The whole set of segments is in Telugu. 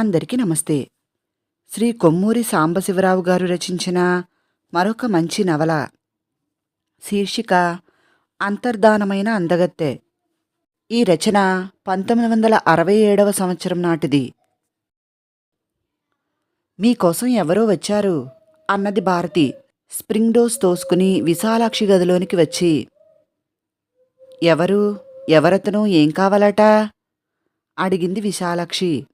అందరికీ నమస్తే. శ్రీ కొమ్మూరి సాంబశివరావు గారు రచించిన మరొక మంచి నవల. శీర్షిక అంతర్ధానమైన అందగత్తె. ఈ రచన పంతొమ్మిది వందల అరవై ఏడవ సంవత్సరం నాటిది. మీకోసం ఎవరో వచ్చారు అన్నది భారతి స్ప్రింగ్ డోస్ తోసుకుని విశాలాక్షి గదిలోనికి వచ్చి ఎవరు ఎవరతను ఏం కావాలట? అడిగింది విశాలాక్షి.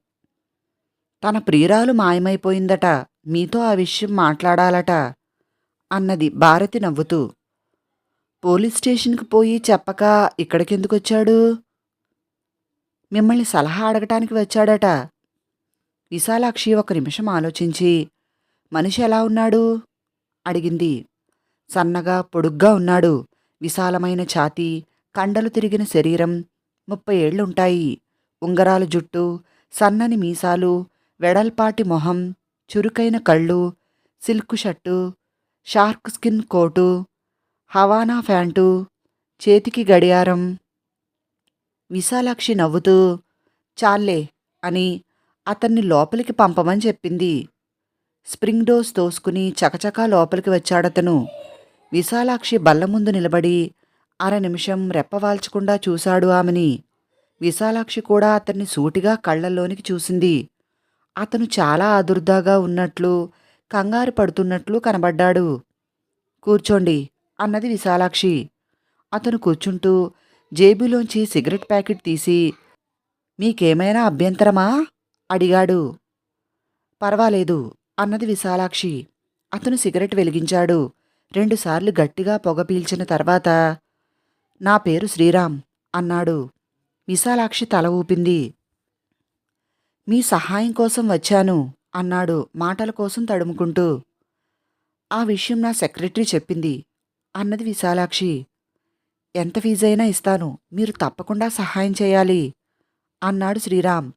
తన ప్రియురాలు మాయమైపోయిందట. మీతో ఆ విషయం మాట్లాడాలట అన్నది భారతి నవ్వుతూ. పోలీస్ స్టేషన్కి పోయి చెప్పక ఇక్కడికెందుకొచ్చాడు? మిమ్మల్ని సలహా అడగటానికి వచ్చాడట. విశాలాక్షి ఒక నిమిషం ఆలోచించి మనిషి ఎలా ఉన్నాడు? అడిగింది. సన్నగా పొడుగ్గా ఉన్నాడు. విశాలమైన ఛాతీ కండలు తిరిగిన శరీరం ముప్పై ఏళ్ళుంటాయి ఉంగరాల జుట్టు సన్నని మీసాలు వెడల్పాటి మొహం చురుకైన కళ్ళు silk shirt shark skin coat Havana pant చేతికి గడియారం విశాలాక్షి నవ్వుతూ చాలే అని అతన్ని లోపలికి పంపమని చెప్పింది. స్ప్రింగ్ డోస్ తోసుకుని చకచకా లోపలికి వచ్చాడతను. విశాలాక్షి బల్ల ముందు నిలబడి అర నిమిషం రెప్పవాల్చకుండా చూశాడు ఆమెని. విశాలాక్షి కూడా అతన్ని సూటిగా కళ్ళల్లోనికి చూసింది. అతను చాలా ఆదుర్దాగా ఉన్నట్లు కంగారు పడుతున్నట్లు కనబడ్డాడు. కూర్చోండి అన్నది విశాలాక్షి. అతను కూర్చుంటూ జేబులోంచి సిగరెట్ ప్యాకెట్ తీసి మీకేమైనా అభ్యంతరమా? అడిగాడు. పర్వాలేదు అన్నది విశాలాక్షి. అతను సిగరెట్ వెలిగించాడు. రెండుసార్లు గట్టిగా పొగ పీల్చిన తర్వాత నా పేరు శ్రీరామ్ అన్నాడు. విశాలాక్షి తల ఊపింది. మీ సహాయం కోసం వచ్చాను అన్నాడు మాటల కోసం తడుముకుంటూ. ఆ విషయం నా సెక్రటరీ చెప్పింది. అన్నది విశాలాక్షి. ఎంత ఫీజైనా ఇస్తాను మీరు తప్పకుండా సహాయం చేయాలి అన్నాడు శ్రీరామ్.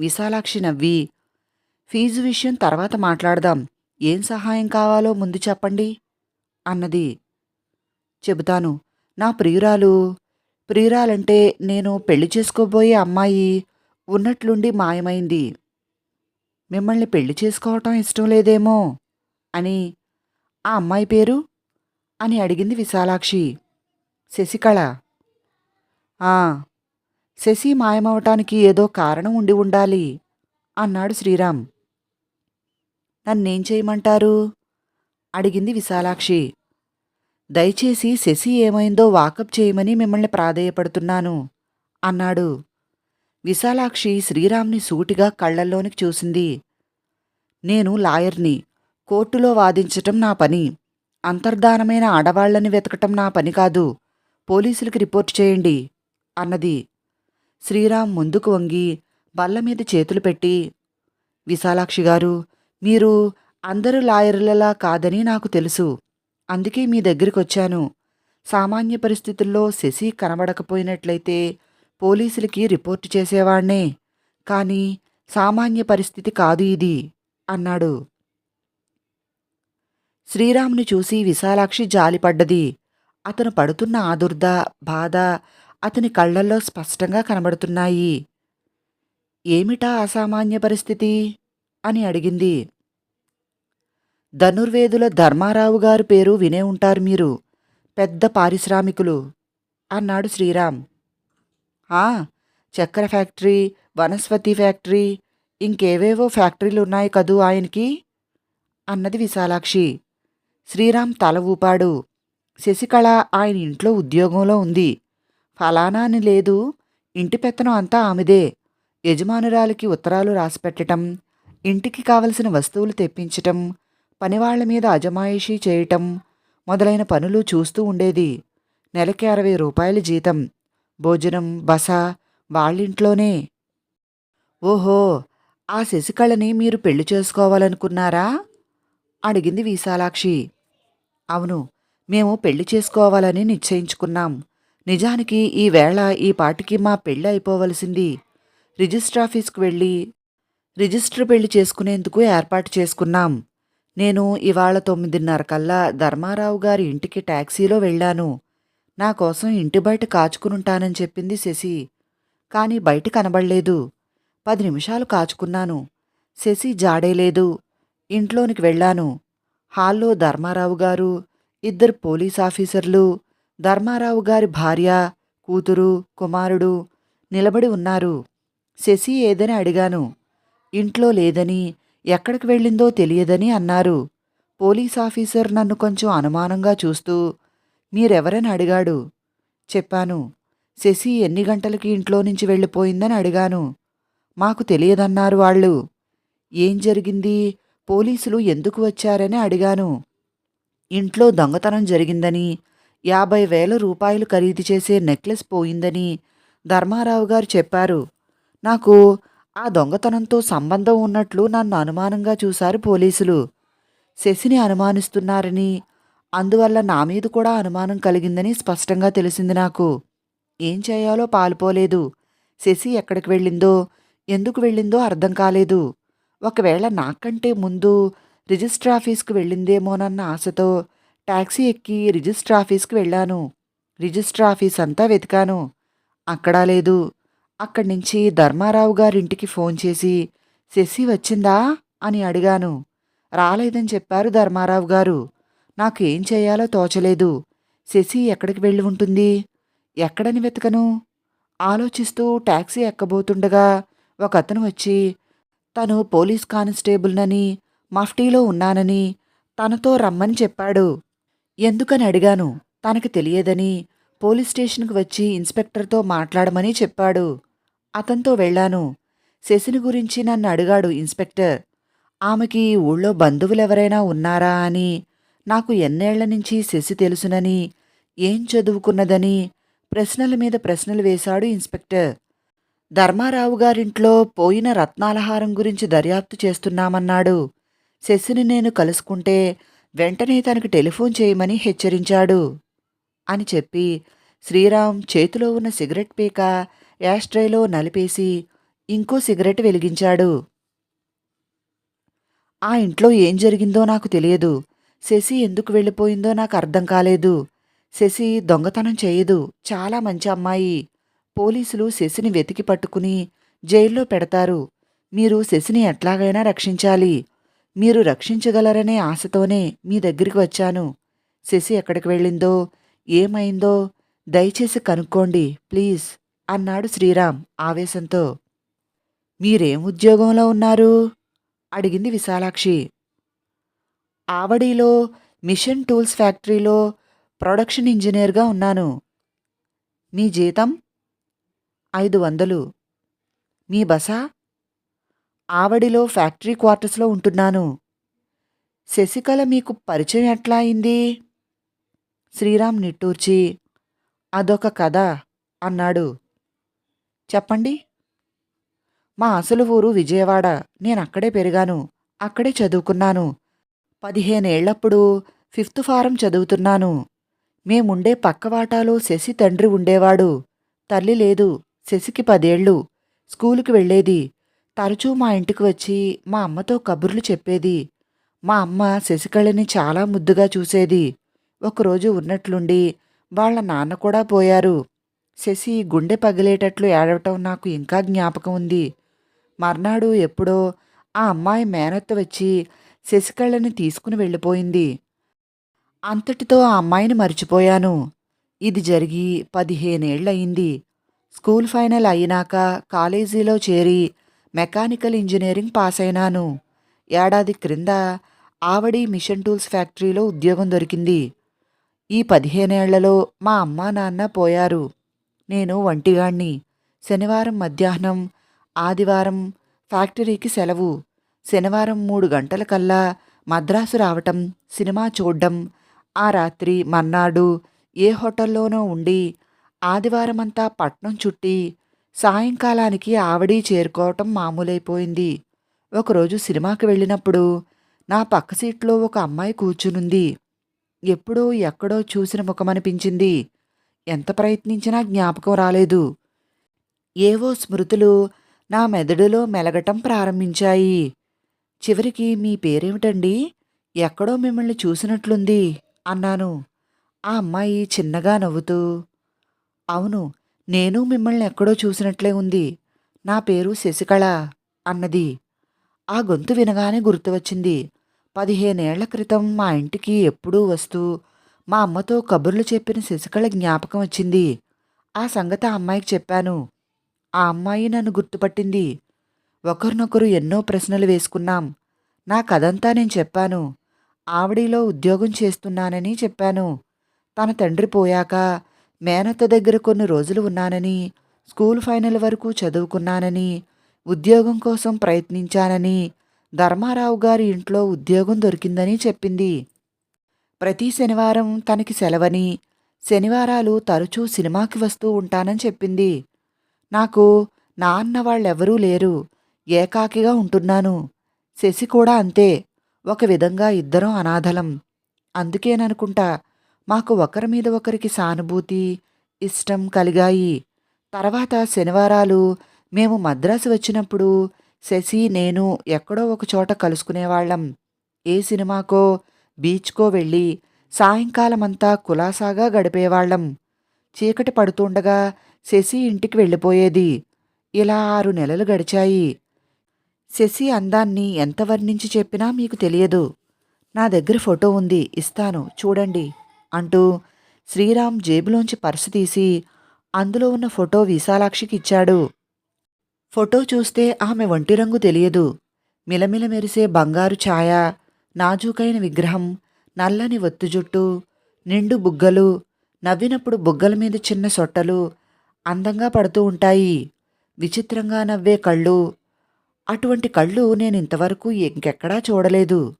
విశాలాక్షి నవ్వి. ఫీజు విషయం తర్వాత మాట్లాడదాం ఏం సహాయం కావాలో ముందు చెప్పండి అన్నది. చెబుతాను నా ప్రియురాలు ప్రియురాలంటే నేను పెళ్ళి చేసుకోబోయే అమ్మాయి ఉన్నట్లుండి మాయమైంది. మిమ్మల్ని పెళ్ళి చేసుకోవటం ఇష్టం లేదేమో అని ఆ అమ్మాయి పేరు అని అడిగింది విశాలాక్షి. శశికళ. ఆ శశి మాయమవటానికి ఏదో కారణం ఉండి ఉండాలి అన్నాడు శ్రీరామ్. నన్నేం చేయమంటారు? అడిగింది విశాలాక్షి. దయచేసి శశి ఏమైందో వాకప్ చేయమని మిమ్మల్ని ప్రాధేయపడుతున్నాను అన్నాడు. విశాలాక్షి శ్రీరామ్ని సూటిగా కళ్ళల్లోనికి చూసింది. నేను లాయర్ని కోర్టులో వాదించటం నా పని అంతర్ధానమైన ఆడవాళ్ళని వెతకటం నా పని కాదు పోలీసులకి రిపోర్ట్ చేయండి అన్నది. శ్రీరామ్ ముందుకు వంగి బల్ల మీద చేతులు పెట్టి విశాలాక్షి గారు మీరు అందరు లాయర్లలా కాదని నాకు తెలుసు అందుకే మీ దగ్గరికొచ్చాను. సామాన్య పరిస్థితుల్లో శశి కనబడకపోయినట్లయితే పోలీసులకి రిపోర్టు చేసేవాణ్ణే. కానీ సామాన్య పరిస్థితి కాదు ఇది అన్నాడు. శ్రీరాముని చూసి విశాలాక్షి జాలిపడ్డది. అతను పడుతున్న ఆదుర్ద బాధ అతని కళ్ళల్లో స్పష్టంగా కనబడుతున్నాయి. ఏమిటా అసామాన్య పరిస్థితి? అని అడిగింది. ధనుర్వేదుల ధర్మారావు గారి పేరు వినే ఉంటారు మీరు పెద్ద పారిశ్రామికులు అన్నాడు శ్రీరామ్. చక్కెర ఫ్యాక్టరీ వనస్పతి ఫ్యాక్టరీ ఇంకేవేవో ఫ్యాక్టరీలు ఉన్నాయి కదూ ఆయనకి? అన్నది విశాలాక్షి. శ్రీరామ్ తల ఊపాడు. శశికళ ఆయన ఇంట్లో ఉద్యోగంలో ఉంది. ఫలానా అని లేదు. ఇంటి పెత్తనం అంతా ఆమెదే. యజమానురాలికి ఉత్తరాలు రాసిపెట్టటం ఇంటికి కావలసిన వస్తువులు తెప్పించటం పనివాళ్ళ మీద అజమాయిషీ చేయటం మొదలైన పనులు చూస్తూ ఉండేది. నెలకి అరవై రూపాయల జీతం. భోజనం బస వాళ్ళింట్లోనే. ఓహో ఆ శశికళని మీరు పెళ్ళి చేసుకోవాలనుకున్నారా? అడిగింది విశాలాక్షి. అవును మేము పెళ్ళి చేసుకోవాలని నిశ్చయించుకున్నాం. నిజానికి ఈవేళ ఈ పాటికి మా పెళ్ళి అయిపోవలసింది. రిజిస్టర్ ఆఫీస్కి వెళ్ళి రిజిస్టర్ పెళ్ళి చేసుకునేందుకు ఏర్పాటు చేసుకున్నాం. నేను ఇవాళ తొమ్మిదిన్నర కల్లా ధర్మారావు గారి ఇంటికి ట్యాక్సీలో వెళ్ళాను. నా కోసం ఇంటి బయట కాచుకునుంటానని చెప్పింది శశి. కానీ బయట కనబడలేదు. పది నిమిషాలు కాచుకున్నాను. శశి జాడే లేదు. ఇంట్లోనికి వెళ్ళాను. హాల్లో ధర్మారావు గారు ఇద్దరు పోలీస్ ఆఫీసర్లు ధర్మారావు గారి భార్య కూతురు కుమారుడు నిలబడి ఉన్నారు. శశి ఏదని అడిగాను. ఇంట్లో లేదని ఎక్కడికి వెళ్ళిందో తెలియదని అన్నారు. పోలీస్ ఆఫీసర్ నన్ను కొంచెం అనుమానంగా చూస్తూ మీరెవరని అడిగాడు? చెప్పాను. శశి ఎన్ని గంటలకి ఇంట్లో నుంచి వెళ్ళిపోయిందని అడిగాను. మాకు తెలియదన్నారు వాళ్ళు. ఏం జరిగింది? పోలీసులు ఎందుకు వచ్చారని అడిగాను. ఇంట్లో దొంగతనం జరిగిందని యాభై వేల రూపాయలు ఖరీదు చేసే నెక్లెస్ పోయిందని ధర్మారావు గారు చెప్పారు. నాకు ఆ దొంగతనంతో సంబంధం ఉన్నట్లు నన్ను అనుమానంగా చూశారు పోలీసులు. శశిని అనుమానిస్తున్నారని అందువల్ల నా మీద కూడా అనుమానం కలిగిందని స్పష్టంగా తెలిసింది నాకు. ఏం చేయాలో పాలుపోలేదు. శశి ఎక్కడికి వెళ్ళిందో ఎందుకు వెళ్ళిందో అర్థం కాలేదు. ఒకవేళ నాకంటే ముందు రిజిస్టర్ ఆఫీస్కి వెళ్ళిందేమోనన్న ఆశతో టాక్సీ ఎక్కి రిజిస్టర్ ఆఫీస్కి వెళ్ళాను. రిజిస్టర్ ఆఫీస్ అంతా వెతికాను. అక్కడా లేదు. అక్కడి నుంచి ధర్మారావు గారింటికి ఫోన్ చేసి శశి వచ్చిందా? అని అడిగాను. రాలేదని చెప్పారు ధర్మారావు గారు. నాకు ఏం చేయాలో తోచలేదు. శశి ఎక్కడికి వెళ్ళి ఉంటుంది? ఎక్కడని వెతకను? ఆలోచిస్తూ టాక్సీ ఎక్కబోతుండగా ఒక అతను వచ్చి తను పోలీస్ కానిస్టేబుల్నని మఫ్టీలో ఉన్నానని తనతో రమ్మని చెప్పాడు. ఎందుకని అడిగాను? తనకి తెలియదని పోలీస్ స్టేషన్కి వచ్చి ఇన్స్పెక్టర్తో మాట్లాడమని చెప్పాడు. అతనితో వెళ్ళాను. శశిని గురించి నన్ను అడిగాడు ఇన్స్పెక్టర్. ఆమెకి ఊళ్ళో బంధువులెవరైనా ఉన్నారా అని నాకు ఎన్నేళ్ళ నుంచి శశి తెలుసునని ఏం చదువుకున్నదని ప్రశ్నల మీద ప్రశ్నలు వేశాడు ఇన్స్పెక్టర్. ధర్మారావు గారింట్లో పోయిన రత్నాలహారం గురించి దర్యాప్తు చేస్తున్నామన్నాడు. శశిని నేను కలుసుకుంటే వెంటనే తనకు టెలిఫోన్ చేయమని హెచ్చరించాడు అని చెప్పి శ్రీరామ్ చేతిలో ఉన్న సిగరెట్ పీక యాస్ట్రేలో నలిపేసి ఇంకో సిగరెట్ వెలిగించాడు. ఆ ఇంట్లో ఏం జరిగిందో నాకు తెలియదు. శశి ఎందుకు వెళ్ళిపోయిందో నాకు అర్థం కాలేదు. శశి దొంగతనం చేయదు. చాలా మంచి అమ్మాయి. పోలీసులు శశిని వెతికి పట్టుకుని జైల్లో పెడతారు. మీరు శశిని ఎట్లాగైనా రక్షించాలి. మీరు రక్షించగలరనే ఆశతోనే మీ దగ్గరికి వచ్చాను. శశి ఎక్కడికి వెళ్ళిందో ఏమైందో దయచేసి కనుక్కోండి ప్లీజ్ అన్నాడు శ్రీరామ్ ఆవేశంతో. మీరేం ఉద్యోగంలో ఉన్నారు? అడిగింది విశాలాక్షి. ఆవడిలో మిషన్ టూల్స్ ఫ్యాక్టరీలో ప్రొడక్షన్ ఇంజనీర్గా ఉన్నాను. మీ జీతం? ఐదు వందలు. మీ బస? ఆవడిలో ఫ్యాక్టరీ క్వార్టర్స్లో ఉంటున్నాను. శశికళ మీకు పరిచయం ఎట్లా అయింది? శ్రీరామ్ నిట్టూర్చి అదొక కథ అన్నాడు. చెప్పండి. మా అసలు ఊరు విజయవాడ. నేను అక్కడే పెరిగాను. అక్కడే చదువుకున్నాను. పదిహేనేళ్ళప్పుడు ఫిఫ్త్ ఫారం చదువుతున్నాను. మేముండే పక్కవాటాలో శశి తండ్రి ఉండేవాడు. తల్లి లేదు శశికి పదేళ్ళు. స్కూలుకి వెళ్ళేది. తరచూ మా ఇంటికి వచ్చి మా అమ్మతో కబుర్లు చెప్పేది. మా అమ్మ శశికళని చాలా ముద్దుగా చూసేది. ఒకరోజు ఉన్నట్లుండి వాళ్ళ నాన్న కూడా పోయారు. శశి గుండె పగిలేటట్లు ఏడవటం నాకు ఇంకా జ్ఞాపకం ఉంది. మర్నాడు ఎప్పుడో ఆ అమ్మాయి మేనత్త వచ్చి శశికళని తీసుకుని వెళ్ళిపోయింది. అంతటితో ఆ అమ్మాయిని మర్చిపోయాను. ఇది జరిగి పదిహేనేళ్ళయింది స్కూల్ ఫైనల్ అయినాక కాలేజీలో చేరి మెకానికల్ ఇంజనీరింగ్ పాస్ అయినాను ఏడాది క్రింద ఆవడి మిషన్ టూల్స్ ఫ్యాక్టరీలో ఉద్యోగం దొరికింది. ఈ పదిహేనేళ్ళలో మా అమ్మా నాన్న పోయారు. నేను వంటిగాణ్ణి శనివారం మధ్యాహ్నం ఆదివారం ఫ్యాక్టరీకి సెలవు. శనివారం మూడు గంటలకల్లా మద్రాసు రావటం సినిమా చూడ్డం ఆ రాత్రి మర్నాడు ఏ హోటల్లోనో ఉండి ఆదివారమంతా పట్నం చుట్టి సాయంకాలానికి ఆవడి చేరుకోవటం మామూలైపోయింది. ఒకరోజు సినిమాకి వెళ్ళినప్పుడు నా పక్క సీట్లో ఒక అమ్మాయి కూర్చునుంది. ఎప్పుడో ఎక్కడో చూసిన ముఖమనిపించింది. ఎంత ప్రయత్నించినా జ్ఞాపకం రాలేదు. ఏవో స్మృతులు నా మెదడులో మెలగటం ప్రారంభించాయి. చివరికి మీ పేరేమిటండి? ఎక్కడో మిమ్మల్ని చూసినట్లుంది అన్నాను. ఆ అమ్మాయి చిన్నగా నవ్వుతూ అవును నేను మిమ్మల్ని ఎక్కడో చూసినట్లే ఉంది. నా పేరు శశికళ అన్నది. ఆ గొంతు వినగానే గుర్తు వచ్చింది పదిహేనేళ్ళ క్రితం మా ఇంటికి ఎప్పుడూ వస్తూ మా అమ్మతో కబుర్లు చెప్పిన శశికళ జ్ఞాపకం వచ్చింది. ఆ సంగతి ఆ అమ్మాయికి చెప్పాను. ఆ అమ్మాయి నన్ను గుర్తుపట్టింది. ఒకరినొకరు ఎన్నో ప్రశ్నలు వేసుకున్నాం. నా కథంతా నేను చెప్పాను. ఆవిడిలో ఉద్యోగం చేస్తున్నానని చెప్పాను. తన తండ్రి పోయాక మేనత్త దగ్గర కొన్ని రోజులు ఉన్నానని స్కూల్ ఫైనల్ వరకు చదువుకున్నానని ఉద్యోగం కోసం ప్రయత్నించానని ధర్మారావు గారి ఇంట్లో ఉద్యోగం దొరికిందని చెప్పింది. ప్రతి శనివారం తనకి సెలవని శనివారాలు తరచూ సినిమాకి వస్తూ ఉంటానని చెప్పింది. నాకు నా అన్న వాళ్ళెవరూ లేరు. ఏకాకిగా ఉంటున్నాను. శశి కూడా అంతే. ఒక విధంగా ఇద్దరం అనాథలం. అందుకేననుకుంటా మాకు ఒకరి మీద ఒకరికి సానుభూతి ఇష్టం కలిగాయి. తర్వాత శనివారాలు మేము మద్రాసు వచ్చినప్పుడు శశి నేను ఎక్కడో ఒక చోట కలుసుకునేవాళ్ళం. ఏ సినిమాకో బీచ్కో వెళ్ళి సాయంకాలమంతా కులాసాగా గడిపేవాళ్ళం. చీకటి పడుతుండగా శశి ఇంటికి వెళ్ళిపోయేది. ఇలా ఆరు నెలలు గడిచాయి. శశి అందాన్ని ఎంత వర్ణించి చెప్పినా మీకు తెలియదు. నా దగ్గర ఫోటో ఉంది ఇస్తాను చూడండి అంటూ శ్రీరామ్ జేబులోంచి పర్సు తీసి అందులో ఉన్న ఫోటో విశాలాక్షికి ఇచ్చాడు. ఫోటో చూస్తే ఆమె ఒంటి రంగు తెలియదు. మిలమిల మెరిసే బంగారు ఛాయ నాజూకైన విగ్రహం నల్లని ఒత్తు జుట్టు నిండు బుగ్గలు నవ్వినప్పుడు బుగ్గల మీద చిన్న సొట్టలు అందంగా పడుతూ ఉంటాయి. విచిత్రంగా నవ్వే కళ్ళు అటువంటి కళ్ళు నేను ఇంతవరకు ఇంకెక్కడా చూడలేదు.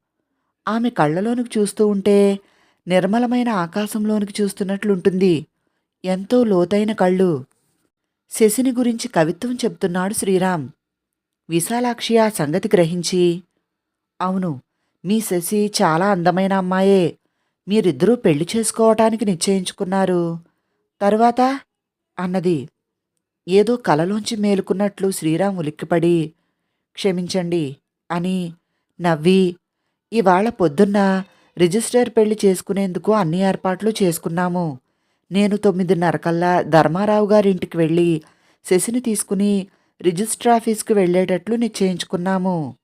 ఆమె కళ్ళలోనికి చూస్తూ ఉంటే నిర్మలమైన ఆకాశంలోనికి చూస్తున్నట్లుంటుంది. ఎంతో లోతైన కళ్ళు. శశిని గురించి కవిత్వం చెప్తున్నాడు శ్రీరామ్. విశాలాక్షి ఆ సంగతి గ్రహించి అవును మీ శశి చాలా అందమైన అమ్మాయే. మీరిద్దరూ పెళ్ళి చేసుకోవటానికి నిశ్చయించుకున్నారు. తరువాత? అన్నది. ఏదో కలలోంచి మేలుకున్నట్లు శ్రీరామ్ ఉలిక్కిపడి క్షమించండి అని నవ్వి ఇవాళ పొద్దున్న రిజిస్టర్ పెళ్ళి చేసుకునేందుకు అన్ని ఏర్పాట్లు చేసుకున్నాము. నేను తొమ్మిదిన్నర కల్లా ధర్మారావు గారింటికి వెళ్ళి శశిని తీసుకుని రిజిస్టర్ ఆఫీస్కి వెళ్ళేటట్లు నిశ్చయించుకున్నాము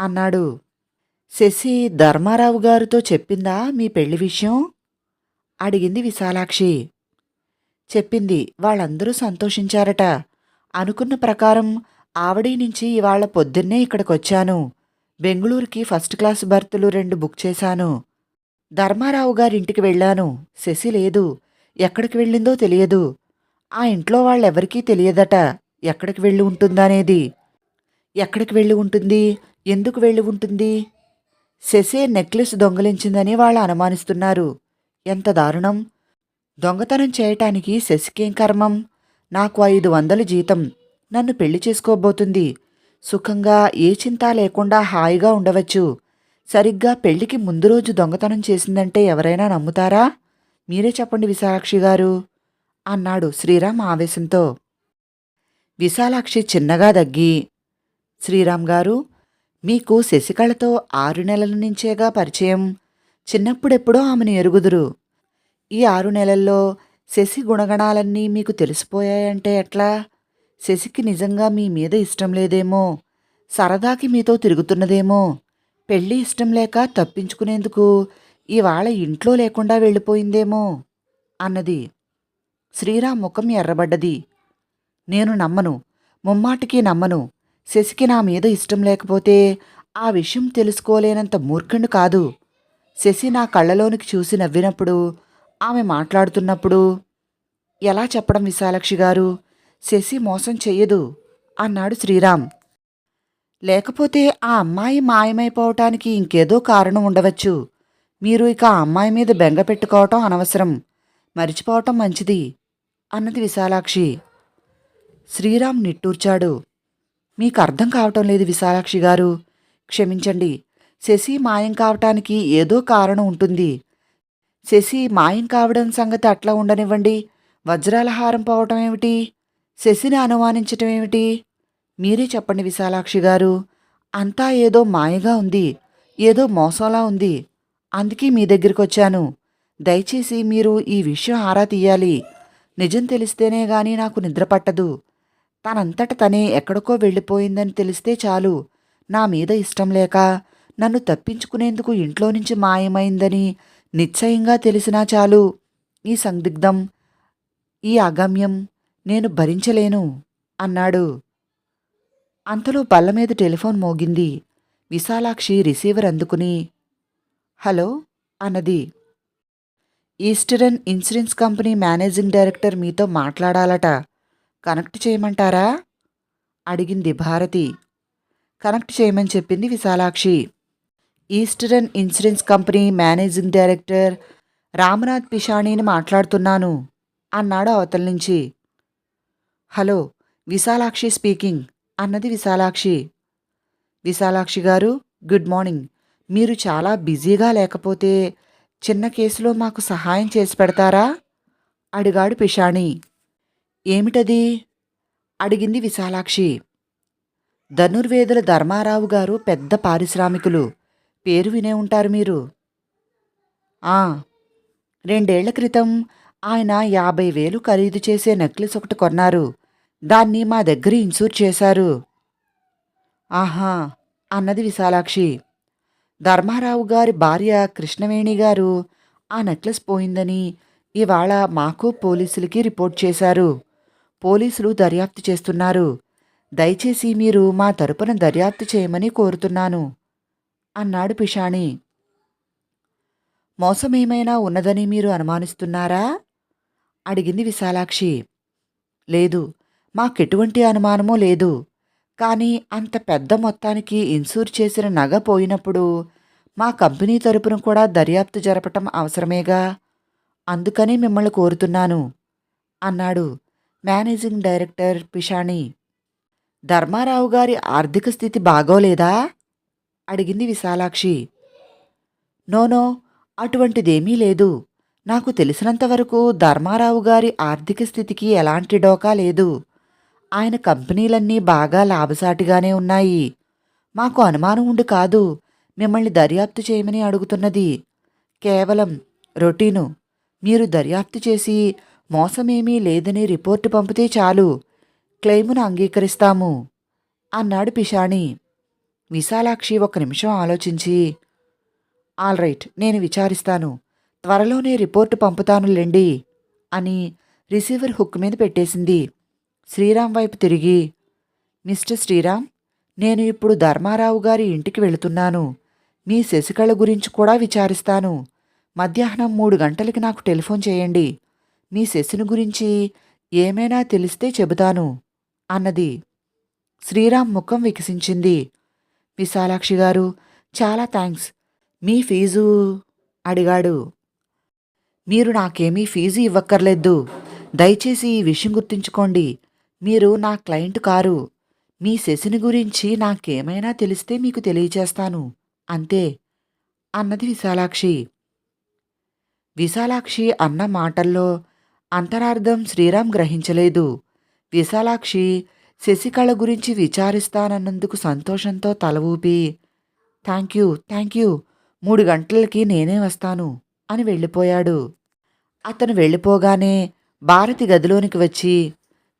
అన్నాడు. శశి ధర్మారావు గారితో చెప్పిందా మీ పెళ్ళి విషయం? అడిగింది విశాలాక్షి. చెప్పింది. వాళ్ళందరూ సంతోషించారట. అనుకున్న ప్రకారం ఆవడి నుంచి ఇవాళ పొద్దున్నే ఇక్కడికొచ్చాను. బెంగుళూరుకి ఫస్ట్ క్లాస్ బర్తులు రెండు బుక్ చేశాను. ధర్మారావు గారింటికి వెళ్ళాను. శశి లేదు. ఎక్కడికి వెళ్ళిందో తెలియదు. ఆ ఇంట్లో వాళ్ళెవరికీ తెలియదట. ఎక్కడికి వెళ్ళి ఉంటుందనేది. ఎక్కడికి వెళ్ళి ఉంటుంది? ఎందుకు వెళ్ళి ఉంటుంది? శశి నెక్లెస్ దొంగలించిందని వాళ్ళు అనుమానిస్తున్నారు. ఎంత దారుణం. దొంగతనం చేయటానికి శశికేం కర్మం? నాకు ఐదు వందలు జీతం. నన్ను పెళ్ళి చేసుకోబోతుంది. సుఖంగా ఏ చింత లేకుండా హాయిగా ఉండవచ్చు. సరిగ్గా పెళ్ళికి ముందు రోజు దొంగతనం చేసిందంటే ఎవరైనా నమ్ముతారా? మీరే చెప్పండి విశాలాక్షి గారు అన్నాడు శ్రీరామ్ ఆవేశంతో. విశాలాక్షి చిన్నగా దగ్గి శ్రీరామ్ గారు మీకు శశికళతో ఆరు నెలల నుంచేగా పరిచయం. చిన్నప్పుడెప్పుడో ఆమెను ఎరుగుదురు. ఈ ఆరు నెలల్లో శశి గుణగణాలన్నీ మీకు తెలిసిపోయాయంటే ఎట్లా? శశికి నిజంగా మీ మీద ఇష్టం లేదేమో? సరదాకి మీతో తిరుగుతున్నదేమో? పెళ్ళి ఇష్టం లేక తప్పించుకునేందుకు ఇవాళ ఇంట్లో లేకుండా వెళ్ళిపోయిందేమో? అన్నది. శ్రీరామ్ ముఖం ఎర్రబడ్డది. నేను నమ్మను. ముమ్మాటికి నమ్మను. శశికి నా మీద ఇష్టం లేకపోతే ఆ విషయం తెలుసుకోలేనంత మూర్ఖుండు కాదు. శశి నా కళ్ళలోనికి చూసి నవ్వినప్పుడు ఆమె మాట్లాడుతున్నప్పుడు ఎలా చెప్పడం విశాలక్షి గారు? శశి మోసం చెయ్యదు అన్నాడు శ్రీరామ్. లేకపోతే ఆ అమ్మాయి మాయమైపోవటానికి ఇంకేదో కారణం ఉండవచ్చు. మీరు ఇక ఆ అమ్మాయి మీద బెంగ పెట్టుకోవటం అనవసరం. మరిచిపోవటం మంచిది అన్నది విశాలాక్షి. శ్రీరామ్ నిట్టూర్చాడు. మీకు అర్థం కావటం లేదు విశాలాక్షి గారు. క్షమించండి శశి మాయం కావటానికి ఏదో కారణం ఉంటుంది. శశి మాయం కావడం సంగతి అట్లా ఉండనివ్వండి. వజ్రాల హారం పోవటం ఏమిటి? శశిని అనుమానించటం ఏమిటి? మీరే చెప్పండి విశాలాక్షి గారు. అంతా ఏదో మాయగా ఉంది. ఏదో మోసంలా ఉంది. అందుకే మీ దగ్గరికి వచ్చాను. దయచేసి మీరు ఈ విషయం ఆరా తీయాలి. నిజం తెలిస్తేనే గాని నాకు నిద్ర పట్టదు. తనంతట తనే ఎక్కడికో వెళ్ళిపోయిందని తెలిస్తే చాలు. నా మీద ఇష్టం లేక నన్ను తప్పించుకునేందుకు ఇంట్లో నుంచి మాయమైందని నిశ్చయంగా తెలిసినా చాలు. ఈ సందిగ్ధం ఈ అగమ్యం నేను భరించలేను అన్నాడు. అంతలో పళ్ళ మీద టెలిఫోన్ మోగింది. విశాలాక్షి రిసీవర్ అందుకుని హలో అన్నది. Eastern insurance company managing director మీతో మాట్లాడాలట. కనెక్ట్ చేయమంటారా? అడిగింది భారతి. కనెక్ట్ చేయమని చెప్పింది Visalakshi. Eastern insurance company managing director Ramanath పిషాణిని మాట్లాడుతున్నాను అన్నాడు అవతల నుంచి. హలో విశాలాక్షి స్పీకింగ్ అన్నది విశాలాక్షి. విశాలాక్షి గారు గుడ్ మార్నింగ్. మీరు చాలా బిజీగా లేకపోతే చిన్న కేసులో మాకు సహాయం చేసి పెడతారా? అడిగాడు పిషాణి. ఏమిటది? అడిగింది విశాలాక్షి. ధనుర్వేదుల ధర్మారావు గారు పెద్ద పారిశ్రామికులు. పేరు వినే ఉంటారు మీరు. రెండేళ్ళ క్రితం ఆయన యాభై వేలు ఖరీదు చేసే నెక్లెస్ ఒకటి కొన్నారు. దాన్ని మా దగ్గర ఇన్సూర్ చేశారు. ఆహా! అన్నది విశాలాక్షి. ధర్మారావు గారి భార్య కృష్ణవేణి గారు ఆ నెక్లెస్ పోయిందని ఇవాళ మాకు పోలీసులకి రిపోర్ట్ చేశారు. పోలీసులు దర్యాప్తు చేస్తున్నారు. దయచేసి మీరు మా తరపున దర్యాప్తు చేయమని కోరుతున్నాను. అన్నాడు పిషాణి. మోసమేమైనా ఉన్నదని మీరు అనుమానిస్తున్నారా? అడిగింది విశాలాక్షి. లేదు మాకెటువంటి అనుమానమూ లేదు. కానీ అంత పెద్ద మొత్తానికి ఇన్సూర్ చేసిన నగ పోయినప్పుడు మా కంపెనీ తరపున కూడా దర్యాప్తు జరపటం అవసరమేగా? అందుకని మిమ్మల్ని కోరుతున్నాను అన్నాడు మేనేజింగ్ డైరెక్టర్ పిషాణి. ధర్మారావు గారి ఆర్థిక స్థితి బాగోలేదా? అడిగింది విశాలాక్షి. నోనో అటువంటిదేమీ లేదు. నాకు తెలిసినంతవరకు ధర్మారావు గారి ఆర్థిక స్థితికి ఎలాంటి డోకా లేదు. ఆయన కంపెనీలన్నీ బాగా లాభసాటిగానే ఉన్నాయి. మాకు అనుమానం ఉండి కాదు మిమ్మల్ని దర్యాప్తు చేయమని అడుగుతున్నది. కేవలం రొటీను. మీరు దర్యాప్తు చేసి మోసమేమీ లేదని రిపోర్టు పంపితే చాలు. క్లెయిమును అంగీకరిస్తాము. అన్నాడు పిషాణి విశాలాక్షి ఒక నిమిషం ఆలోచించి ఆల్ రైట్ నేను విచారిస్తాను. త్వరలోనే రిపోర్టు పంపుతానులేండి అని రిసీవర్ హుక్ మీద పెట్టేసింది. శ్రీరామ్ వైపు తిరిగి మిస్టర్ శ్రీరామ్ నేను ఇప్పుడు ధర్మారావు గారి ఇంటికి వెళుతున్నాను. మీ శశికళ గురించి కూడా విచారిస్తాను. మధ్యాహ్నం మూడు గంటలకి నాకు టెలిఫోన్ చేయండి. మీ శశిని గురించి ఏమైనా తెలిస్తే చెబుతాను అన్నది. శ్రీరామ్ ముఖం వికసించింది. విశాలాక్షి గారు చాలా థ్యాంక్స్ మీ ఫీజు? అడిగాడు. మీరు నాకేమీ ఫీజు ఇవ్వక్కర్లేదు. దయచేసి ఈ విషయం గుర్తుంచుకోండి. మీరు నా క్లయింట్ కారు. మీ శశిని గురించి నాకేమైనా తెలిస్తే మీకు తెలియచేస్తాను అంతే. అన్నది విశాలాక్షి. విశాలాక్షి అన్న మాటల్లో అంతరార్థం శ్రీరామ్ గ్రహించలేదు. విశాలాక్షి శశికళ గురించి విచారిస్తానన్నందుకు సంతోషంతో తల ఊపి థ్యాంక్ యూ థ్యాంక్ యూ మూడు గంటలకి నేనే వస్తాను. అని వెళ్ళిపోయాడు. అతను వెళ్ళిపోగానే భారతి గదిలోనికి వచ్చి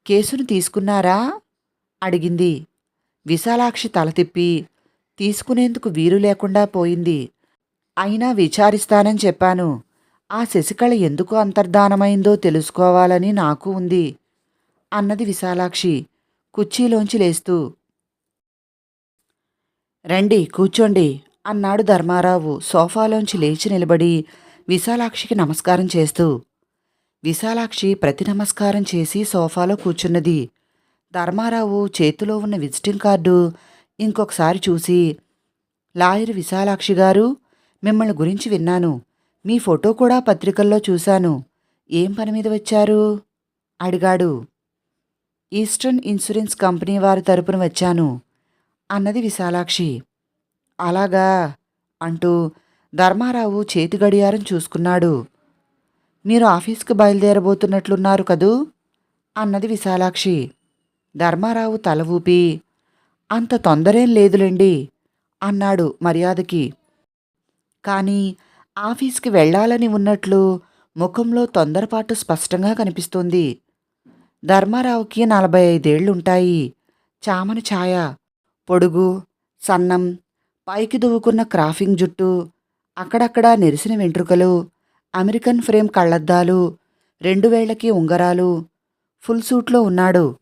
కేసును తీసుకున్నారా? అడిగింది. విశాలాక్షి తల తిప్పి తీసుకునేందుకు వీలు లేకుండా పోయింది. అయినా విచారిస్తానని చెప్పాను. ఆ శశికళ ఎందుకు అంతర్ధానమైందో తెలుసుకోవాలని నాకు ఉంది అన్నది విశాలాక్షి కుర్చీలోంచి లేస్తూ. రండి కూర్చోండి అన్నాడు ధర్మారావు. సోఫాలోంచి లేచి నిలబడి విశాలాక్షికి నమస్కారం చేస్తూ విశాలాక్షి ప్రతి నమస్కారం చేసి సోఫాలో కూర్చున్నది. ధర్మారావు చేతిలో ఉన్న విజిటింగ్ కార్డు ఇంకొకసారి చూసి లాయర్ విశాలాక్షి గారు మిమ్మల్ని గురించి విన్నాను. మీ ఫోటో కూడా పత్రికల్లో చూశాను. ఏం పని మీద వచ్చారు? అడిగాడు. ఈస్టర్న్ ఇన్సూరెన్స్ కంపెనీ వారి తరపున వచ్చాను అన్నది విశాలాక్షి. అలాగా అంటూ ధర్మారావు చేతి గడియారం చూసుకున్నాడు. మీరు ఆఫీస్కి బయలుదేరబోతున్నట్లున్నారు కదూ? అన్నది విశాలాక్షి. ధర్మారావు తల ఊపి అంత తొందరేం లేదులేండి అన్నాడు మర్యాదకి. కానీ ఆఫీస్కి వెళ్ళాలని ఉన్నట్లు ముఖంలో తొందరపాటు స్పష్టంగా కనిపిస్తోంది. ధర్మారావుకి నలభై ఐదేళ్ళుంటాయి. చామని ఛాయ పొడుగు సన్నం పైకి దువ్వుకున్న క్రాఫింగ్ జుట్టు అక్కడక్కడ నెరిసిన వెంట్రుకలు అమెరికన్ ఫ్రేమ్ కళ్ళద్దాలు రెండు వేళ్ళకి ఉంగరాలు ఫుల్ సూట్లో ఉన్నాడు.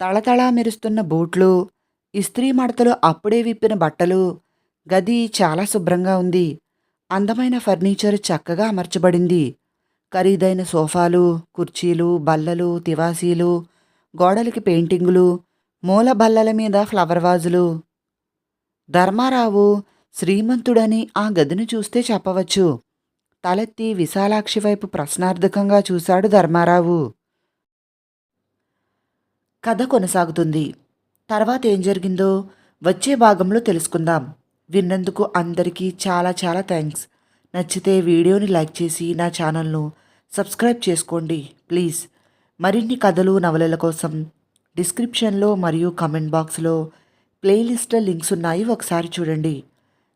తళతళా మెరుస్తున్న బూట్లు ఇస్త్రీ మడతలు అప్పుడే విప్పిన బట్టలు గది చాలా శుభ్రంగా ఉంది. అందమైన ఫర్నిచర్ చక్కగా అమర్చబడింది. ఖరీదైన సోఫాలు కుర్చీలు బల్లలు తివాసీలు గోడలకి పెయింటింగులు మూల బల్లల మీద ఫ్లవర్ వాజులు. ధర్మారావు శ్రీమంతుడని ఆ గదిని చూస్తే చెప్పవచ్చు. తలెత్తి విశాలాక్షి వైపు ప్రశ్నార్థకంగా చూశాడు ధర్మారావు. కథ కొనసాగుతుంది. తర్వాత ఏం జరిగిందో వచ్చే భాగంలో తెలుసుకుందాం. విన్నందుకు అందరికీ చాలా చాలా థ్యాంక్స్. నచ్చితే వీడియోని లైక్ చేసి నా ఛానల్ను సబ్స్క్రైబ్ చేసుకోండి ప్లీజ్. మరిన్ని కథలు నవలల కోసం డిస్క్రిప్షన్లో మరియు కమెంట్ బాక్స్లో ప్లేలిస్ట్ల లింక్స్ ఉన్నాయి ఒకసారి చూడండి.